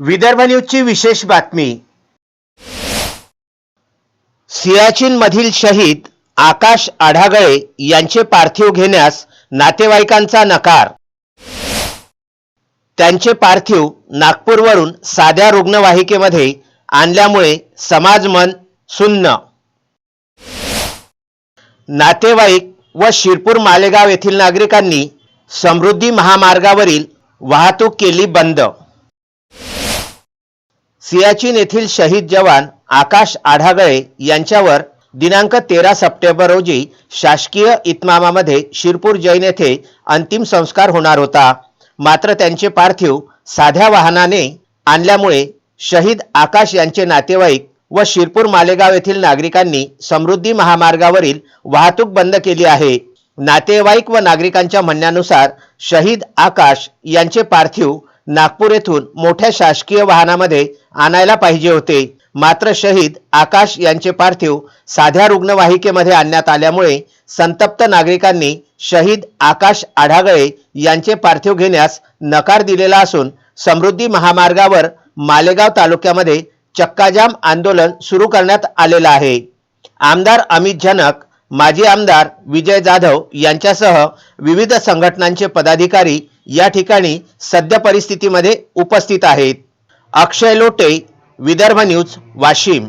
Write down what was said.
विदर्भ न्यूजची विशेष बातमी. सियाचीन मधील शहीद आकाश आढागळे यांचे पार्थिव घेण्यास नातेवाईकांचा नकार. त्यांचे पार्थिव नागपूरवरून साध्या रुग्णवाहिकेमध्ये आणल्यामुळे समाज मन सुन्न. नातेवाईक व शिरपूर मालेगाव येथील नागरिकांनी समृद्धी महामार्गावरील वाहतूक केली बंद. सियाचीन येथील शहीद जवान आकाश आढागळे यांच्यावर दिनांक तेरा सप्टेंबर रोजी शासकीय इतमामामध्ये शिरपूर जैन येथे अंतिम संस्कार होणार होता. मात्र त्यांचे पार्थिव साध्या वाहनाने आणल्यामुळे शहीद आकाश यांचे नातेवाईक व शिरपूर मालेगाव येथील नागरिकांनी समृद्धी महामार्गावरील वाहतूक बंद केली आहे. नातेवाईक व नागरिकांच्या म्हणण्यानुसार शहीद आकाश यांचे पार्थिव नागपूर येथून मोठ्या शासकीय वाहनामध्ये आणायला पाहिजे होते. मात्र शहीद आकाश यांचे पार्थिव साध्या रुग्णवाहिकेमध्ये आणण्यात आल्यामुळे संतप्त नागरिकांनी शहीद आकाश आढागळे यांचे पार्थिव घेण्यास नकार दिलेला असून समृद्धी महामार्गावर मालेगाव तालुक्यामध्ये चक्काजाम आंदोलन सुरू करण्यात आलेलं आहे. आमदार अमित जनक माजी आमदार विजय जाधव यांच्यासह विविध संघटनांचे पदाधिकारी या ठिकाणी सद्य परिस्थितीमध्ये उपस्थित आहेत. अक्षय लोटे विदर्भ न्यूज वाशिम.